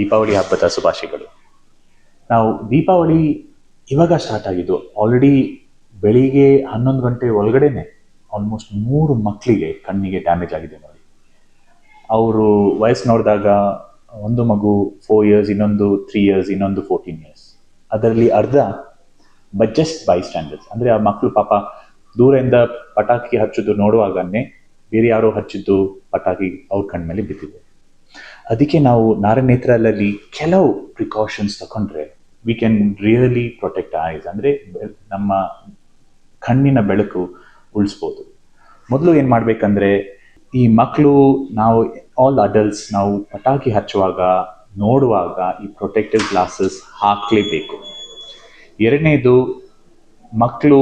ದೀಪಾವಳಿ ಹಬ್ಬದ ಶುಭಾಶಯಗಳು. ನಾವು ದೀಪಾವಳಿ ಇವಾಗ ಸ್ಟಾರ್ಟ್ ಆಗಿದ್ದು ಆಲ್ರೆಡಿ ಬೆಳಿಗ್ಗೆ ಹನ್ನೊಂದು ಗಂಟೆ ಒಳಗಡೆನೆ ಆಲ್ಮೋಸ್ಟ್ ಮೂರು ಮಕ್ಕಳಿಗೆ ಕಣ್ಣಿಗೆ ಡ್ಯಾಮೇಜ್ ಆಗಿದೆ ನೋಡಿ. ಅವರು ವಯಸ್ಸು ನೋಡಿದಾಗ ಒಂದು ಮಗು ಫೋರ್ ಇಯರ್ಸ್ ಇನ್ನೊಂದು ತ್ರೀ ಇಯರ್ಸ್ ಇನ್ನೊಂದು ಫೋರ್ಟೀನ್ ಇಯರ್ಸ್ ಅದರಲ್ಲಿ ಅರ್ಧ ಬಟ್ ಬೈ ಸ್ಟ್ಯಾಂಡರ್ಡ್ಸ್ ಅಂದರೆ ಆ ಮಕ್ಕಳು ಪಾಪ ದೂರದಿಂದ ಪಟಾಕಿ ಹಚ್ಚಿದ್ದು ನೋಡುವಾಗನೇ ಬೇರೆ ಯಾರೋ ಹಚ್ಚಿದ್ದು ಪಟಾಕಿ ಅವ್ರ ಕಣ್ಮೇಲೆ ಬಿದ್ದಿದೆ. ಅದಕ್ಕೆ ನಾವು ನಾರನೇತ್ರದಲ್ಲಿ ಕೆಲವು ಪ್ರಿಕಾಷನ್ಸ್ ತಗೊಂಡ್ರೆ we can really protect eyes ಅಂದರೆ ನಮ್ಮ ಕಣ್ಣಿನ ಬೆಳಕು ಉಳಿಸ್ಬೋದು. ಮೊದಲು ಏನು ಮಾಡಬೇಕಂದ್ರೆ ಈ ಮಕ್ಕಳು ನಾವು ಆಲ್ ಅಡಲ್ಟ್ಸ್ ನಾವು ಪಟಾಕಿ ಹಚ್ಚುವಾಗ, ನೋಡುವಾಗ ಈ ಪ್ರೊಟೆಕ್ಟಿವ್ ಗ್ಲಾಸಸ್ ಹಾಕಲೇಬೇಕು. ಎರಡನೇದು ಮಕ್ಕಳು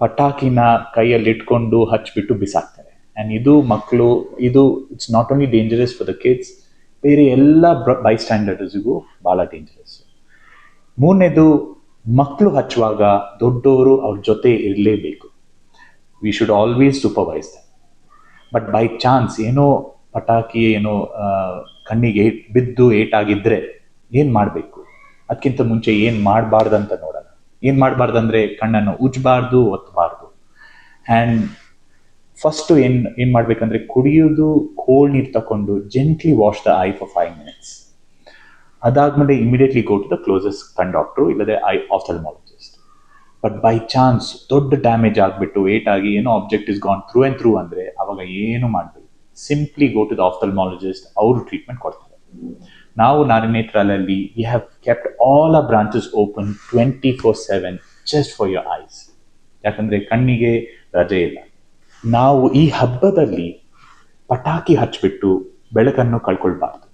ಪಟಾಕಿನ ಕೈಯಲ್ಲಿ ಇಟ್ಕೊಂಡು ಹಚ್ಚಿಬಿಟ್ಟು ಬಿಸಾಕ್ತಾರೆ. ಆ್ಯಂಡ್ ಇದು ಮಕ್ಕಳು, ಇದು it's not only dangerous for the kids ಬೇರೆ ಎಲ್ಲ ಬೈ ಸ್ಟ್ಯಾಂಡರ್ಡ್ಸಿಗೂ ಭಾಳ ಡೇಂಜರಸ್ ಮೂರನೇದು, ಮಕ್ಕಳು ಹಚ್ಚುವಾಗ ದೊಡ್ಡವರು ಅವ್ರ ಜೊತೆ ಇರಲೇಬೇಕು. We should always supervise them but by chance ಏನೋ ಪಟಾಕಿ, ಏನೋ ಕಣ್ಣಿಗೆ ಏಟ್ ಬಿದ್ದು ಏಟಾಗಿದ್ದರೆ ಏನು ಮಾಡಬೇಕು? ಅದಕ್ಕಿಂತ ಮುಂಚೆ ಏನು ಮಾಡಬಾರ್ದಂತ ನೋಡೋಣ. ಏನು ಮಾಡಬಾರ್ದಂದ್ರೆ ಕಣ್ಣನ್ನು ಉಜ್ಜಬಾರ್ದು ಒತ್ತಬಾರ್ದು ಆ್ಯಂಡ್ ಫಸ್ಟು ಏನು ಏನು ಮಾಡಬೇಕಂದ್ರೆ ಕುಡಿಯೋದು ಕೋಲ್ಡ್ ನೀರು ತಗೊಂಡು gently wash the eye for five minutes ಅದಾದ್ಮೇಲೆ immediately go to the closest ಕಣ್ ಡಾಕ್ಟ್ರು ಇಲ್ಲದೆ eye ophthalmologist but by chance ದೊಡ್ಡ ಡ್ಯಾಮೇಜ್ ಆಗಿಬಿಟ್ಟು ವೇಟ್ ಆಗಿ ಏನೋ object is gone through and through ಅಂದರೆ ಅವಾಗ ಏನು ಮಾಡಬೇಕು? Simply go to the ophthalmologist ಅವರು ಟ್ರೀಟ್ಮೆಂಟ್ ಕೊಡ್ತಾರೆ. ನಾವು ನಾರಿನೇತ್ರಾಲಲ್ಲಿ ಯು ಹ್ಯಾವ್ ಕೆಪ್ಟ್ ಆಲ್ ಆ branches open twenty four seven just for your eyes ಯಾಕಂದರೆ ಕಣ್ಣಿಗೆ ರಜೆ ಇಲ್ಲ. ನಾವು ಈ ಹಬ್ಬದಲ್ಲಿ ಪಟಾಕಿ ಹಚ್ಚಿಬಿಟ್ಟು ಬೆಳಕನ್ನು ಕಳ್ಕೊಳ್ಬಾರ್ದು.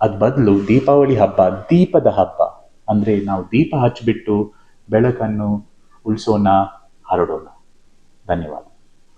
ಅದ್ ಬದಲು ದೀಪಾವಳಿ ಹಬ್ಬ, ದೀಪದ ಹಬ್ಬ. ಅಂದ್ರೆ ನಾವು ದೀಪ ಹಚ್ಚಿಬಿಟ್ಟು ಬೆಳಕನ್ನು ಉಳಿಸೋಣ, ಹರಡೋಣ. ಧನ್ಯವಾದ.